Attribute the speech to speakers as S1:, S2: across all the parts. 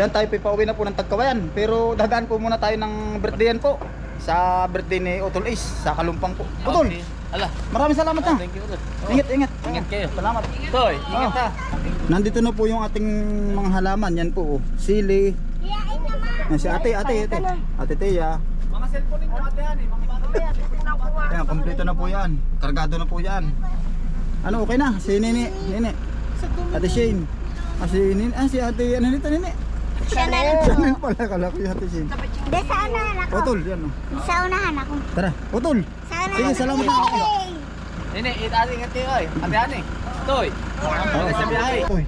S1: Yan tayo po pauwi na po ng Tagkawayan. Pero dadaan po muna tayo ng birthday yan po. Sa birthday ni Utol Ace sa Kalumpang po. Utol,
S2: Okay. Ala,
S1: maraming salamat na.
S2: thank you ulit.
S1: Ingat, ingat.
S2: Ingat kayo.
S1: Salamat.
S2: Toy, ingat
S1: Oh.
S2: ha.
S1: Nandito na po yung ating mga halaman. Yan po. oh. Sili. Yan si ate, ate, ate. Ate Teya.
S2: Mga cellphone ninyo ate yan eh, mga bata.
S1: Yan, kompleto na po yan. Kargado na po yan. Ano, okay na? Si Nini. Nini. Ate Shane. Ah, si Nini. Ah, si ate, ano nito, Nini?
S3: Lang.
S1: Ano yung pala? Kala ko yung ate Shane.
S3: Di sa unahan ako.
S1: Utol, yan oh.
S3: Sa unahan ako.
S1: Tara, Utol.
S3: Sa unahan
S1: Sige, salamat na ako.
S2: Nene, itaas ingat kayo ay. Ate Ani. Toy.
S1: Oh,
S2: sa biyahe.
S1: Uy,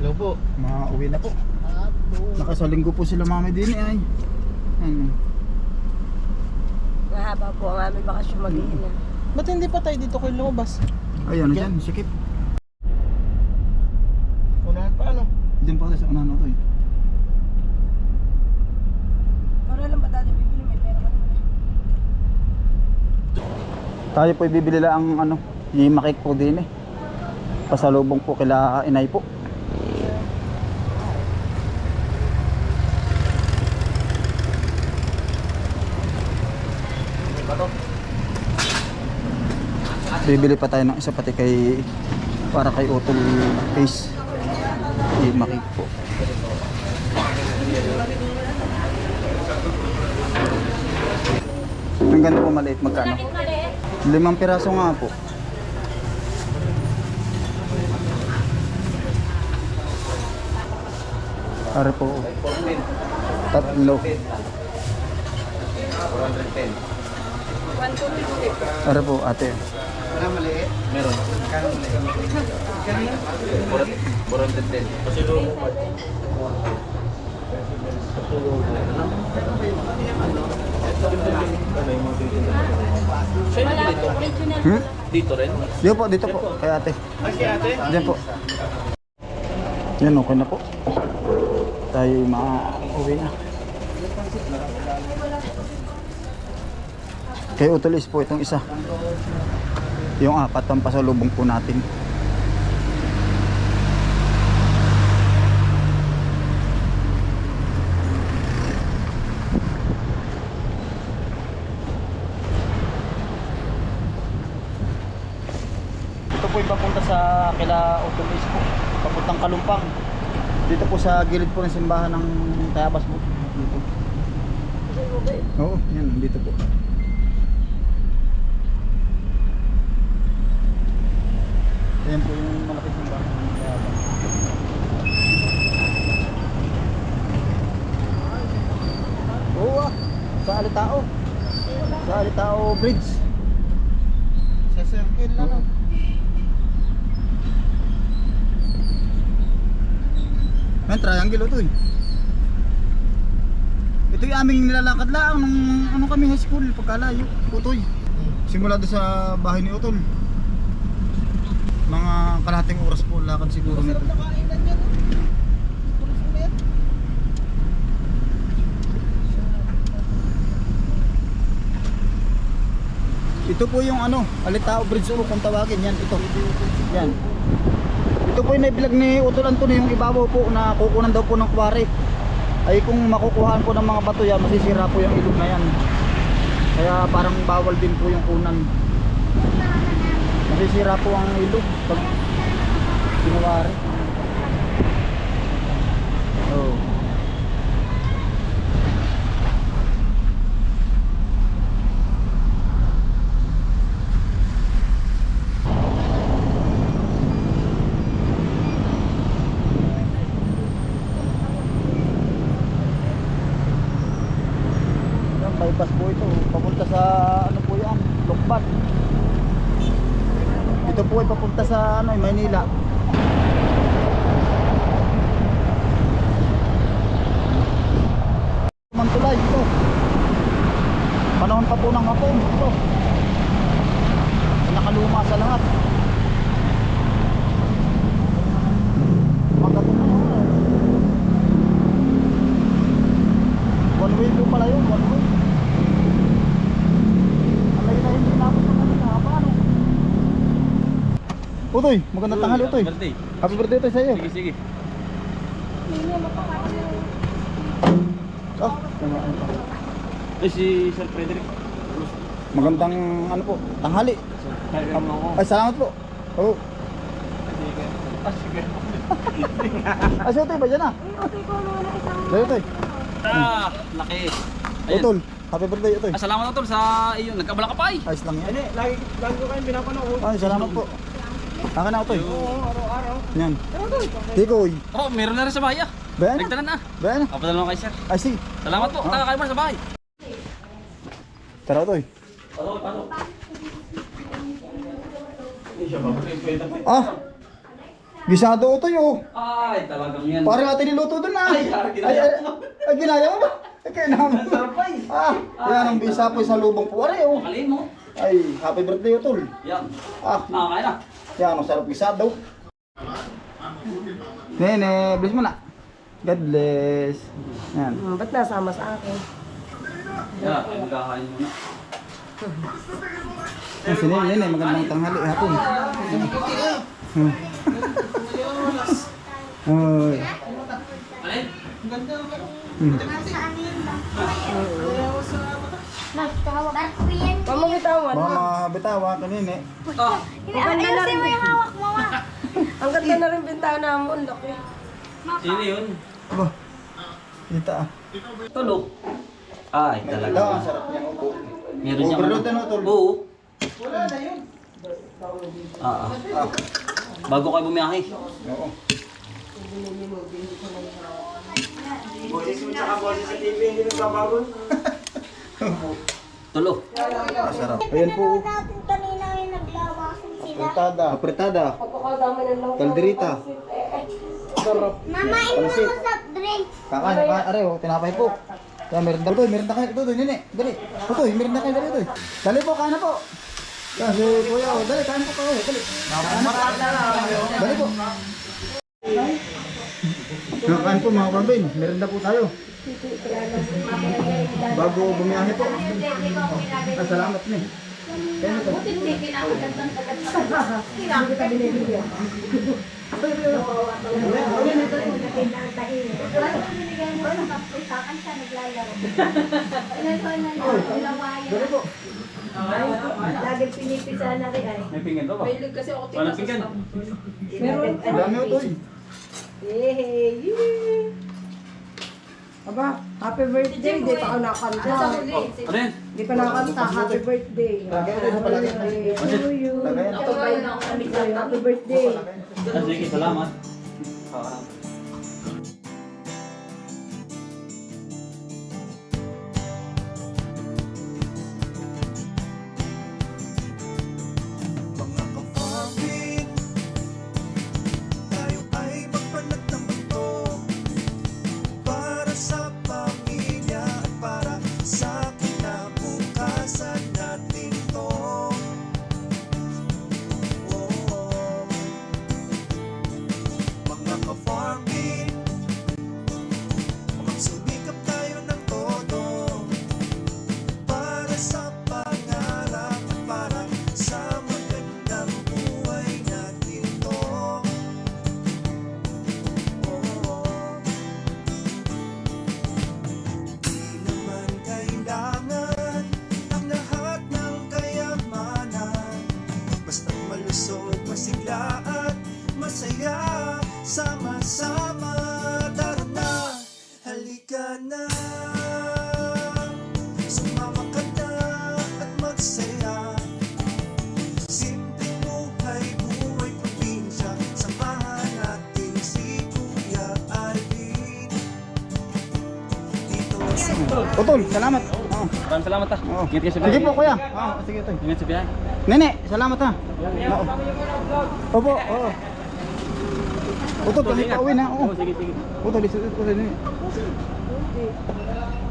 S2: Hello po.
S1: Makauwi na po. Nakasalinggo po sila mami din eh, ay. Ano?
S4: Mahaba po ang aming bakasyon mag-iina.
S5: Ba't hindi pa tayo dito kayo lumabas?
S1: Ay, ano dyan? Sikip.
S5: Unahan pa ano?
S1: Diyan po sa unahan na to eh.
S4: Para lang ba dati bibili? May pera ka naman eh.
S1: Tayo po bibili lang ang ano, yimakik po din eh. Pasalubong po kila inay po. Bibili pa tayo ng isa pati kay para kay Utol Face. Yimakik po. Ang ganda po maliit magkano? Limang piraso nga po. Are po. Tatlo. Are po ate.
S2: Meron. Boron din din. Dito.
S1: Hmm?
S2: Dito rin.
S1: Dito po, dito po. Kay ate.
S2: Ay, ate.
S1: Diyan po. Yan, okay na po. Tayo ma-uwi na. Kay Utulis po itong isa. Yung apat ang pasalubong po natin. Ito po yung papunta sa kila Utulis po. Papuntang Kalumpang. Dito po sa gilid po ng simbahan ng Tayabas po. Dito. Oo, yan, dito po. Ayan po yung malaking simbahan ng Tayabas. Oo ah, sa Alitao. Sa Alitao Bridge.
S5: Sa circle na lang.
S1: Yan, triangle ito eh. Ito yung aming nilalakad lang nung ano kami high school, pagkalayo, Utoy. Simula doon sa bahay ni Utol. Mga kalahating oras po lakad siguro nito. Ito po yung ano, Alitao Bridge po kung tawagin yan, ito. Yan. Ito po yung naibilag ni Utol Antonio yung ibabaw po na kukunan daw po ng kwari. Ay kung makukuhaan po ng mga bato yan, masisira po yung ilog na yan. Kaya parang bawal din po yung kunan. Masisira po ang ilog pag kinawari. Oh. Yan, bypass po ito. Papunta sa ano po yan, Lokbat. Ito po ay papunta sa ano, eh, Maynila. Mantulay ito. Panahon pa po ng hapon ito. Nakaluma sa lahat. Magato na yun. One way po pala yun, one way. Alay na hindi na ako sa kanila, paano? Utoy, magandang tanghali Utoy.
S2: Birthday.
S1: Happy birthday Utoy sa iyo.
S2: Sige, sige.
S1: Oh, kumain pa.
S2: Eh, si Sir Frederick.
S1: Magandang ano po, tanghali.
S2: Kaya mo ako.
S1: Ay, salamat po. Oh.
S2: Ah, sige.
S1: Ay, siya ba dyan ah? Dito tayo.
S2: Ah, laki. Ayan.
S1: Utol, happy birthday Utoy.
S2: Ah, salamat tol sa iyo. Nagkabala ka pa eh.
S1: Ayos lang yan.
S5: Hindi, lagi, lagi ko kayong pinapanood.
S1: Ay, salamat po. Akin na Utoy.
S5: Oo, araw-araw.
S1: Yan. Tikoy.
S2: Oh, meron na rin sa bahay ah.
S1: Bayan na.
S2: Na.
S1: Bayan na.
S2: Kapadala mo kay Sir.
S1: Ay, sige.
S2: Salamat po. Nakakain mo na sa bahay.
S1: Tara.
S2: Pasok, pasok.
S1: Ah! Gisado Utoy oh.
S2: Ay, talagang yan.
S1: Parang ate niluto doon ah.
S2: Ay, ah, ginaya
S1: ay, ay, ay, ginaya mo ba? Ay, kaya naman.
S2: Surprise.
S1: Ah, yan ang bisa po sa lubong po. Are, oh.
S2: Makalin mo.
S1: Ay, happy birthday, Utol.
S2: Yan.
S1: Ah,
S2: Nakakain na.
S1: yan ang sarap gisado. Nene, bless mo na. God bless. Yan.
S4: Hmm, ba't nasama sa akin?
S2: Yan, ay magkakain mo na.
S1: Ay, si Nene, Nene, magandang tanghali hapon. Hmm. Ay.
S2: Alin?
S1: Hmm.
S3: Yun ba? Nagtawag.
S4: Mama, bitawan.
S1: Mga bitawa ka Nene.
S2: Ah,
S4: Ang ganda na rin.
S3: mo yung hawak mo, ma.
S4: Ang ganda na rin bintana mo. Ang laki.
S2: sino yun?
S1: Aba, dita ah.
S2: Tulog. Ay,
S1: Ito,
S2: talaga.
S1: ang sarap niya upo.
S2: Meron niya.
S1: Overload ano, tol?
S2: Oo. Ah, ah.
S1: Ah,
S2: Bago kayo bumiyahe.
S1: oo.
S2: Tulog.
S1: Masarap. Ayan po.
S3: kanina yung naglawasan sila.
S1: Apretada. Apretada. Kalderita.
S3: Mama, inom mo soft drink.
S1: Kakain, kakain. Are, oh, tinapay po. Yan, meron na. Tutoy, meron na kayo. Tutoy, nene. Dali. Tutoy, meron na kayo. Dali, tutoy. Dali po, kain na po. Yan, si kuya. oh, Dali, kain po kayo. Dali. Dali po. Kakain po mga pambin. Meron na po tayo. Bago bumiyahe po. Ah, salamat ni. Kaya na po. Dali po.
S4: Lagi pinipisa na rin ay.
S2: May pinggan ba ba?
S4: Mahilig kasi ako
S2: pinggan.
S4: Meron.
S1: Dami ito.
S4: Yay! Yay! Aba, happy birthday. Di pa ako nakanta.
S2: Ano yan?
S4: Di pa nakanta. Happy birthday. Happy to you. Nakamit sa'yo? Happy birthday.
S2: Ah, sige, salamat. Ah,
S6: sama-sama. Tara na, halika na. Sumama ka na at magsaya Simpleng buhay, buhay probinsya Samahan natin si Kuya Alvin Dito sa
S1: Utol, salamat. Oo.
S2: Maraming salamat ah.
S1: Oo.
S2: Ingat kayo sa
S1: Sige
S2: biyahe.
S1: po kuya. Oo, sige ito.
S2: Ingat sa biyahe.
S1: Nene, salamat ha. Oo. Opo, oo. Utol, kami pa uwi na. Oo.
S2: Oo, sige, sige.
S1: Utol, isu utol nene.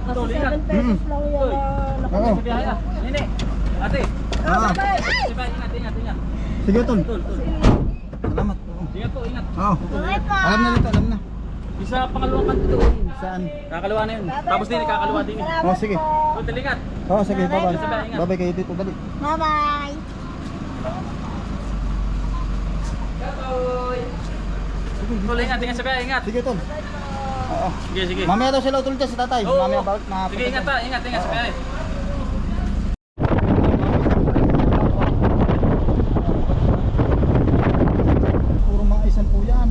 S4: Kasi 7 pesos lang yan. ah,
S1: Oo.
S2: Ah. Nene, ate.
S1: Ah,
S2: biyahe, ingat, ingat, ingat.
S1: sige utol.
S2: Tul.
S1: Salamat. Oo.
S2: Ingat po, ingat.
S1: Oo. Alam na nito, alam na.
S2: Isa pangalawang kanto doon.
S1: Saan?
S2: Kakalawa na yun. Tapos din, kakalawa din. eh.
S1: Oh, sige.
S2: Oh, talikat.
S1: Oo, sige, bye-bye.
S2: Ingat.
S1: Bye-bye kayo dito, dali.
S3: Bye-bye.
S1: sige.
S2: Tol, ingat, ingat sa biyahe, ingat.
S1: Sige, tol. Oo.
S2: Sige, sige.
S1: Mamaya daw sila utol dyan sa tatay.
S2: Oo,
S1: Mamaya
S2: oo.
S1: na...
S2: Sige, ingat ta, ingat, ingat sa biyahe.
S1: Puro mga isan po yan.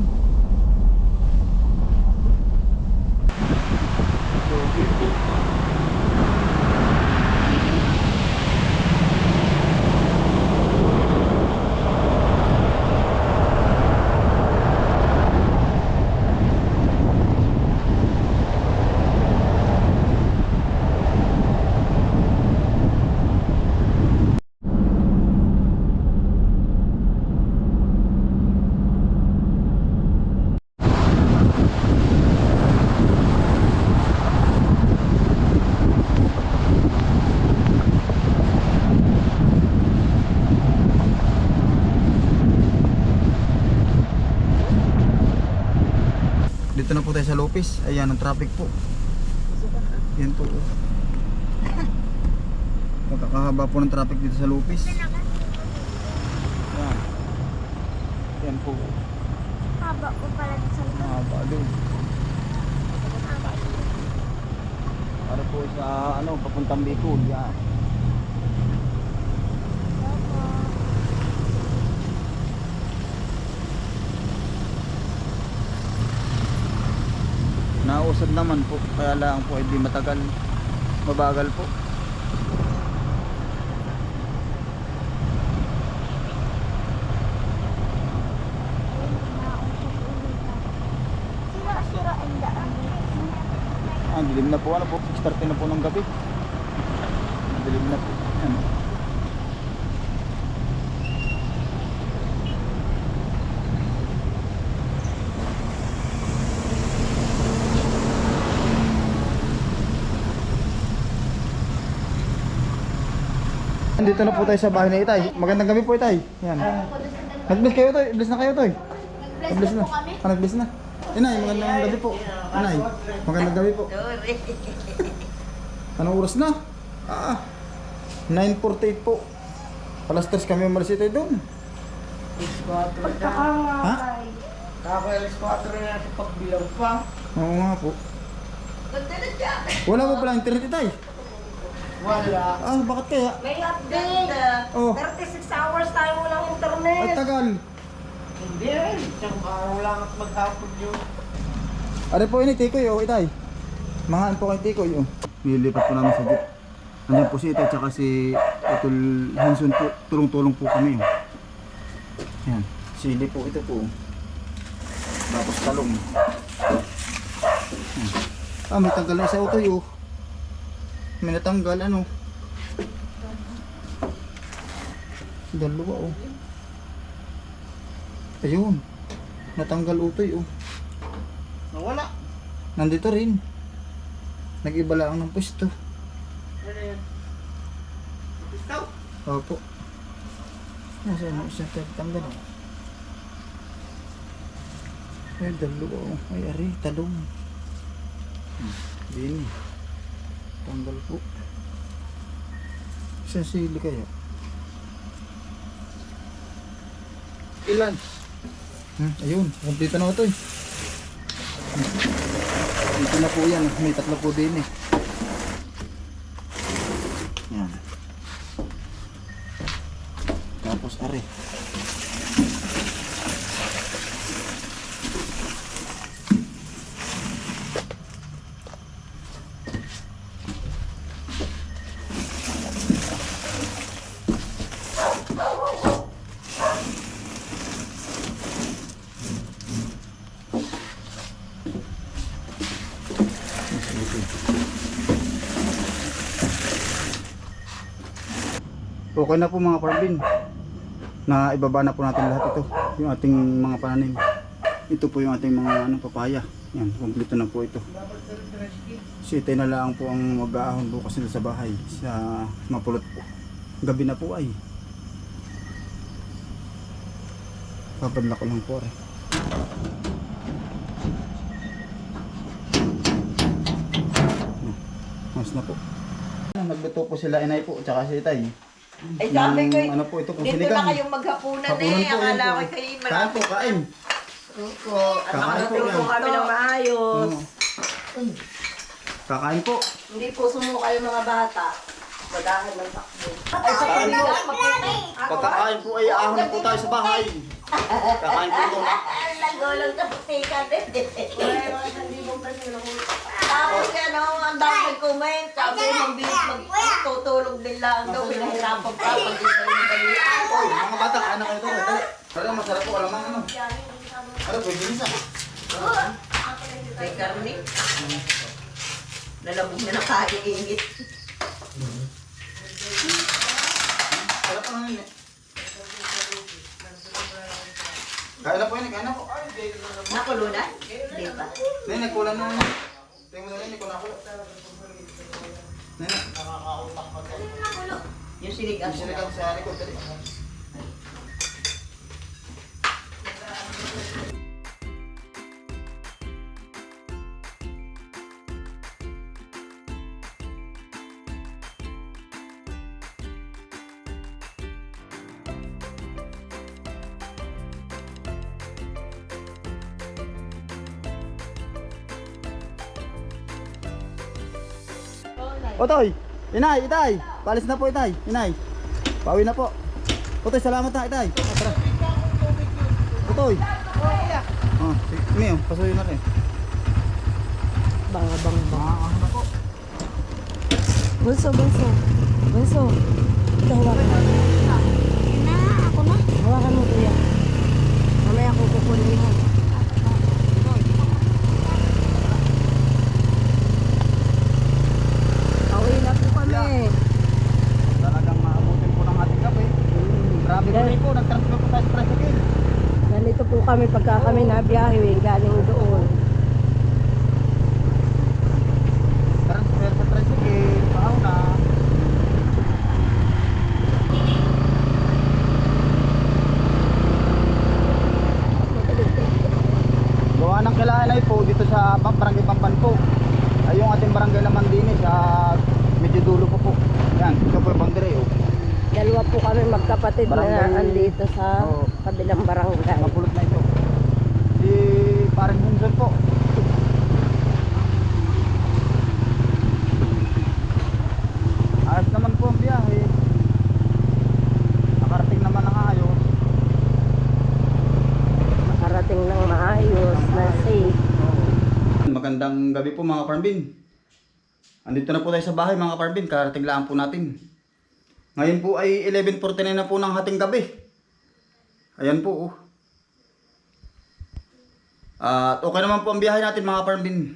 S1: Dito na po tayo sa Lopez. Ayan ang traffic po. Yan po. oh. Magkakahaba po ng traffic dito sa Lopez. Yan. Yan po.
S3: Haba ko pala sa
S1: Mahaba doon. Para po sa ano, papuntang Bicol. Yan. Nausad naman po, kaya lang po hindi matagal. Mabagal po.
S3: Ang.
S1: Ah, dilim na po ano po, 6.30 na po ng gabi. Dilim na po. Ano? Dito na po tayo sa bahay na itay. Magandang gabi po itay. Yan. Nag-bless kayo to. Bless na kayo to. Nag-bless na. Ah, nag-bless na. Inay, magandang gabi po. Inay, magandang gabi po. Anong oras na? Ah, 9.48 po. Alas 3 kami umalis ito doon. Ha?
S5: Kako alas 4 na sa pagbilang pa.
S1: Oo nga po. Wala mo pala internet itay.
S5: Wala.
S1: Ah, bakit kaya?
S4: May update.
S1: Oh.
S4: 36 hours tayo walang
S1: Ay,
S4: internet.
S1: tagal.
S5: Hindi rin. Isang araw lang at maghapon yun.
S1: Are po ini tikoy oh, itay. Mangaan po kay tikoy oh. Nilipat po namin sa jeep. Nandiyan po si itay tsaka si Utol Hanson po. Tulong-tulong po kami oh. Yan. Sili po ito po. Tapos talong. Yan. Ah, may tanggal na sa utoy oh. May natanggal ano. Dalawa oh. Ayun. Natanggal utoy oh.
S5: Nawala.
S1: Nandito rin. Nag-iba lang ng pwesto.
S5: Ano yan? Ikaw?
S1: Opo. Nasa ano siya tanggal oh. Ay, dalawa oh. Ay, ari, talong. Hmm. Dini. Tanggal po. Sa sili kaya.
S5: Ilan?
S1: Hmm, ayun, kompleto na ito eh. Dito na po yan, may tatlo po din eh. Yan. Tapos are. Okay na po mga parvin. Na ibaba na po natin lahat ito. Yung ating mga pananim. Ito po yung ating mga ano, papaya. Yan, kumpleto na po ito. Sitay na lang po ang mag-aahon bukas nila sa bahay. Sa mapulot po. Gabi na po ay. Papadla ko lang po rin. Mas na po. Nagluto po sila inay po, tsaka si Itay.
S4: Ay, sabi ko,
S1: ano po ito po
S4: dito
S1: siligan.
S4: na kayong maghapunan
S1: Hapunan
S4: eh.
S1: po,
S4: Akala
S1: yan
S4: ko
S1: po.
S4: kayo
S1: Kain po, kain.
S4: Opo. At
S1: Kakain po
S4: nakarating po
S1: yan.
S4: kami ng maayos.
S1: Oo. Kakain po.
S4: Hindi po sumuko kayo mga bata. Madahan ng takbo. Ay, sa
S1: Kakain po.
S4: Ako,
S1: Pagkakain po ay ahon na po tayo sa bahay. Kakain po doon.
S4: Nagulong sa putika din. Tapos ano, ang dami nag-comment. Sabi, mabilis magtutulog din lang daw. Pinahirapan pa. Pag di tayo nagalian.
S1: Oy, mga bata, kain na kayo. Dali. Talagang masarap po. Alam mo ano. Ano po, bilis ah.
S4: May karne. Lalabog na nakaiingit.
S1: Sarap pa naman eh. Kain na po yun, kain na po.
S4: Nakulunan? Di ba?
S1: Nene, kulang na yun. Tingnan mo na nene, kulang ako. Nene,
S4: Yung sinigang.
S1: yung sinigang sa likod. Dali. Otoy, inay, itay. Palis na po itay, inay. Pawi na po. Otoy, salamat na itay. Tara. Otoy. Oh, oh, pasuyo na rin.
S7: Banga bang bang.
S1: Ah, ano na po.
S7: Bunso, bunso. Bunso. Ito, hawakan mo.
S3: Na, ako na.
S7: Hawakan mo, kuya. Mamaya ko kukunin mo. Pauwi na po kami.
S1: Talagang maabutin po ng ating gabi. Grabe po rin po, nag-transfer po tayo sa tricycle.
S7: Nandito po kami nabiyahe galing doon.
S1: Transfer sa tricycle, paaw na. Gawa ng kilalay po dito sa Barangay Pampan po. Ay yung ating barangay naman din eh, sa medyo dulo po po. Yan, ito po yung boundary oh.
S7: Dalawa po kami magkapatid
S1: Barangay-
S7: na andito sa
S1: Oo.
S7: kabilang barangay.
S1: Mapulot na ito. Di parang Hunson po. Ayos naman po ang biyahe. Nakarating naman ng ayos.
S7: Makarating ng maayos na safe.
S1: Magandang gabi po mga Parmbin. Andito na po tayo sa bahay mga Parmbin. Karating lang po natin. Ngayon po ay 11.49 na po ng hating gabi. Ayan po oh. At okay naman po ang biyahe natin mga Parmbin.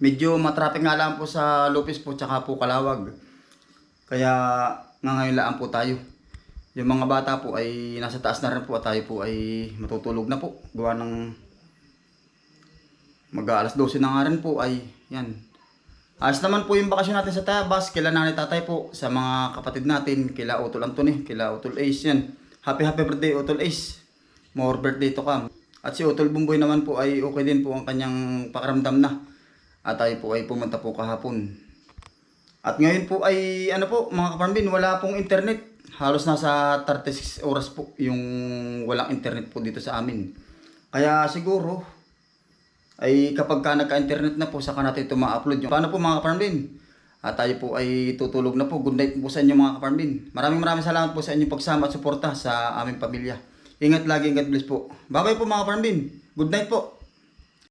S1: Medyo matraffic nga lang po sa Lopez po tsaka po Kalawag. Kaya nga ngayon lang po tayo. Yung mga bata po ay nasa taas na rin po at tayo po ay matutulog na po. Gawa ng mag alas 12 na nga rin po ay yan. Ayos naman po yung bakasyon natin sa Tabas, kila nanay tatay po, sa mga kapatid natin, kila Utol Anthony, kila Utol Ace yan. Happy happy birthday Utol Ace. More birthday to come. At si Utol Bumboy naman po ay okay din po ang kanyang pakaramdam na. At tayo po ay pumunta po kahapon. At ngayon po ay ano po mga kaparambin, wala pong internet. Halos nasa 36 oras po yung walang internet po dito sa amin. Kaya siguro ay kapag ka nagka-internet na po, saka natin ito ma-upload yung paano po mga kaparmbin. At tayo po ay tutulog na po. Good night po sa inyo mga kaparmbin. Maraming maraming salamat po sa inyong pagsama at suporta sa aming pamilya. Ingat lagi, God bless po. Bye bye po mga kaparmbin. Good night po.